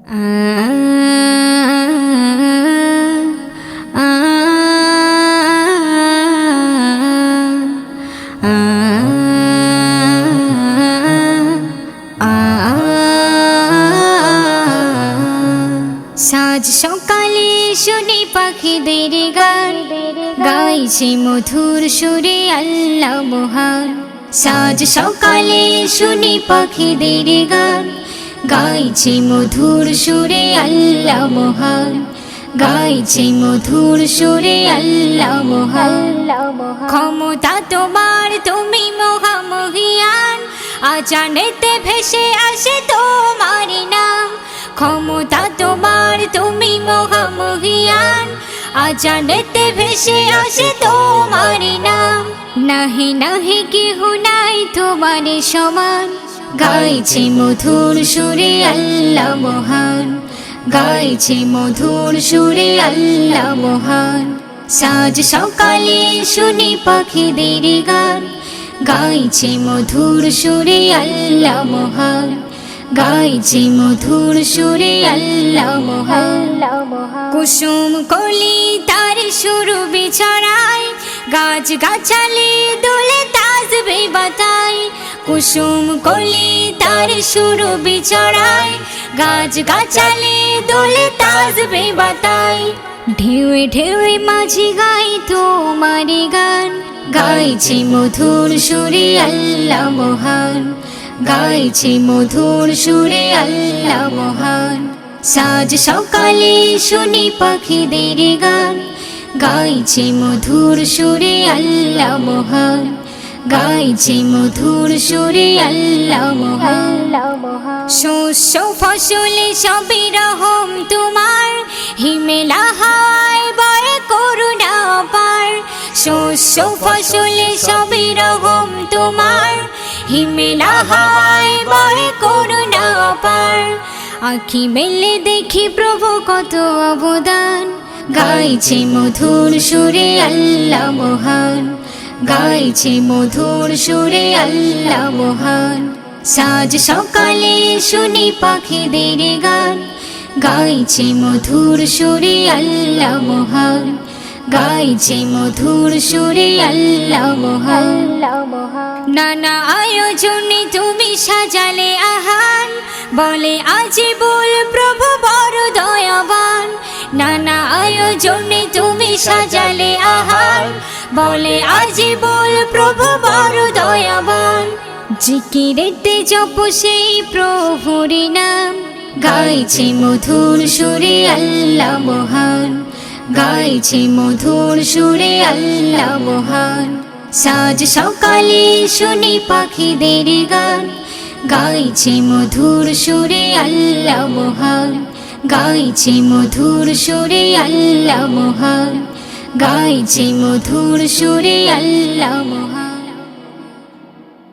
সাজ সকালে শুনি পাখিদের গান। গাইছে মধুর সুরে আল্লাহ মহান। সাজ সকালে শুনি পাখিদের গান। গাইছে মধুর সুরে আল্লাহ মহান। গাইছে মধুর সুরে আল্লাহ মহান। ক্ষমতা তোমার, তুমি মহামহিয়ান আজানেতে ভেসে আসে তোমার নাম। ক্ষমতা তোমার, তুমি মহামহিয়ান আজানেতে ভেসে আসে তোমার নাম। নাহি নাহি কেহ নাই তোমার সমান। গাইছে মধুর সুরে আল্লাহ মহান, গাইছে মধুর সুরে আল্লাহ মহান। সাজ সকালে শুনি পাখিদের গান, গাইছে মধুর সুরে আল্লাহ মহান, গাইছে মধুর সুরে আল্লাহ মহান। কুসুম কলি তার সুর বিছড়ায়, গাছ গাছালি দোলে কুসুম কলি তার সুর বিছড়ায় গাছ গাছালি দোলে তাজবে বাতাই ঢেউয়ে ঢেউয়ে মাঝি গাই তোমার গান, গাইছে মধুর সুরে আল্লাহ মহান, গাইছে মধুর সুরে আল্লাহ মহান। সাজ সকালে শুনি পাখিদের গান, গাইছে মধুর সুরে আল্লাহ মহান। গাইছে মধুর সুরে আল্লাহ শস্য ফসলে সবই রহম তোমার, হিমেলা হায় বয় করুণা পার। শস্য ফসলে সবই রহম তোমার, হিমেলা হায় বয় করুণা পার। আখি মেলে দেখি প্রভু কত অবদান। গাইছে মধুর সুরে আল্লাহ মহান। গাইছে মধুর সুরে আল্লাহ মহান। সাজ সকালে শুনি পাখিদের গান। গাইছে মধুর সুরে আল্লাহ মহান। গাইছে মধুর সুরে আল্লাহ মহান। নানা আয়োজনে তুমি সাজালে আহান। বলে আজি বল প্রভু বড় দয়াবান। নানা আয়োজনে তুমি সাজালে আহার। বলে আজি বল প্রভু বড় দয়াবান জিকিরেতে জপ সেই প্রভুর নাম। গাইছে মধুর সুরে আল্লাহ মহান। গাইছে মধুর সুরে আল্লাহ মহান। সাজ সকালে শুনি পাখিদের গান। গাইছে মধুর সুরে আল্লাহ মহান। গাইছে মধুর সুরে আল্লাহ মহান গাইছে মধুর সুরে আল্লাহ মহান।